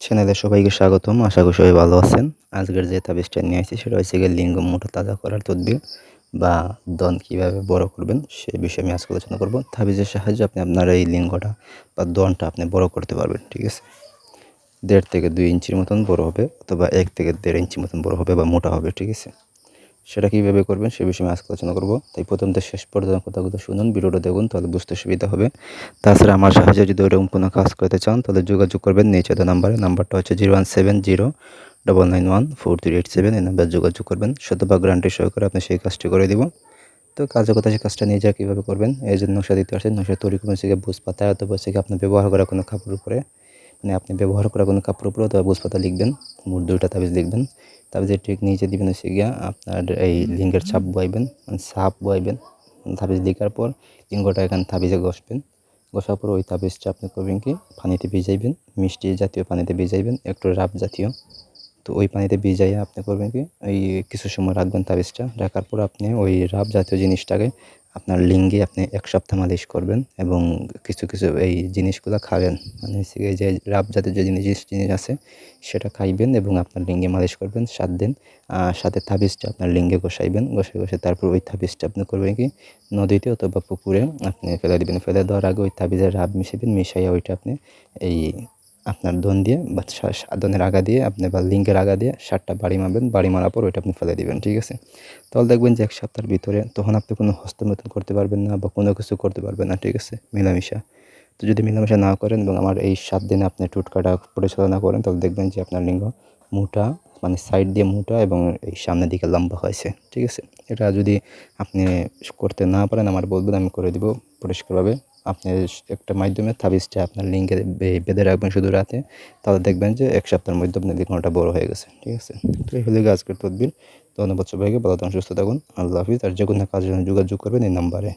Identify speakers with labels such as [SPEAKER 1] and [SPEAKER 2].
[SPEAKER 1] চ্যানেলে সবাইকে স্বাগতম। আশা করি সবাই ভালো আছেন। আজকের যে তাবিজটা নিয়ে আসছি সেটা হচ্ছে গিয়ে লিঙ্গ মোটা তাজা করার তদবির বা দন কীভাবে বড় করবেন সে বিষয়ে আমি আজকে আলোচনা করব। তাবিজের সাহায্যে আপনি আপনার এই লিঙ্গটা বা দনটা আপনি বড় করতে পারবেন, ঠিক আছে? দেড় থেকে দুই ইঞ্চির মতন বড় হবে অথবা এক থেকে দেড় ইঞ্চির মতন বড় হবে বা মোটা হবে, ঠিক আছে? সেটা কীভাবে করবেন সে বিষয়ে আজকে আলোচনা করব। তাই প্রথম থেকে শেষ পর্যন্ত কথাগুলো শুনুন, ভিডিওটা দেখুন, তাহলে বুঝতে সুবিধা হবে। তাছাড়া আমার সাহায্যে যদি ওরকম কোনো কাজ করতে চান, তাহলে যোগাযোগ করবেন নিচে নাম্বারে, নাম্বারটা হচ্ছে zero one seven zero double nine one four three eight seven, এই নাম্বার যোগাযোগ করবেন। শতভাগ গ্যারান্টি সহকারে আপনি সেই কাজটি করে দিব। তো কাজের কথা সেই কাজটা নিয়ে নিজে কীভাবে করবেন এই জন্য নকশা দিতে পারছেন নকশা তৈরি করবেন সেকে বুঝ পাতা, অথবা সেকে আপনি ব্যবহার করা কোনো কাপড়ের উপরে। মানে আপনি ব্যবহার করা কোনো কাপড় উপরে অথবা বুঝ পাতা লিখবেন, মোট দুইটা তাবিজ লিখবেন। তাবিজের ঠিক নিচে দিবেন হচ্ছে গিয়া আপনার এই লিঙ্গের ছাপ বয়াইবেন মানে ছাপ বয়াইবেন। তাবিজ লিখার পর লিঙ্গটা এখানে তাবিজে ঘষবেন। ঘষার পর ওই তাবিজটা আপনি করবেন কি, পানিতে ভিজাইবেন, মিষ্টি জাতীয় পানিতে ভিজাইবেন, একটু রাব জাতীয়। তো ওই পানিতে ভিজাইয়া আপনি করবেন কি, ওই কিছু সময় রাখবেন তাবিজটা, রাখার পর আপনি ওই রাব জাতীয় জিনিসটাকে আপনার লিঙ্গে আপনি এক সপ্তাহ মালিশ করবেন এবং কিছু কিছু এই জিনিসগুলো খাবেন। মানে হচ্ছে যে রাব জাতীয় যে জিনিস জিনিস আছে, সেটা খাইবেন এবং আপনার লিঙ্গে মালিশ করবেন সাত দিন। সাথে তাবিজটা আপনার লিঙ্গে বসাইবেন, বসে বসে তারপর ওই তাবিজটা আপনি করবেন কি, নদীতে অথবা পুকুরে আপনি ফেলে দেবেন। ফেলে দেওয়ার আগে ওই তাবিজের রাব মিশাবেন মিশাইয়া ওইটা আপনি এই আপনার দন দিয়ে বা দনের আগা দিয়ে, আপনি বা লিঙ্কের আগা দিয়ে সারটা বাড়ি মারবেন, বাড়ি মারার পর ওইটা আপনি ফেলে দিবেন, ঠিক আছে? তাহলে দেখবেন যে এক সপ্তাহের ভিতরে তখন আপনি কোনো হস্তমৈথুন করতে পারবেন না বা কোনো কিছু করতে পারবেন না, ঠিক আছে? মেলামেশা। তো যদি মেলামেশা না করেন এবং আমার এই সাত দিনে আপনি টুটকাটা পরিচালনা করেন, তাহলে দেখবেন যে আপনার লিঙ্গ মোটা মানে সাইড দিয়ে মোটা এবং এই সামনের দিকে লম্বা হয়েছে, ঠিক আছে? এটা যদি আপনি করতে না পারেন, আমার বলবেন, আমি করে দিব পরিষ্কারভাবে। আপনি একটা মাধ্যমে তাবিজটা আপনার লিঙ্কে বেঁধে রাখবেন শুধু রাতে। তাহলে দেখবেন যে এক সপ্তাহের মধ্যে আপনার লিখনটা বড় হয়ে গেছে, ঠিক আছে? তো এই হলে আজকের তদবির। ধন্যবাদ সবাইকে, ভালো থাকুন, সুস্থ থাকুন। আল্লাহ হাফিজ। আর যে কোনো কাজের জন্য যোগাযোগ করবেন এই নাম্বারে।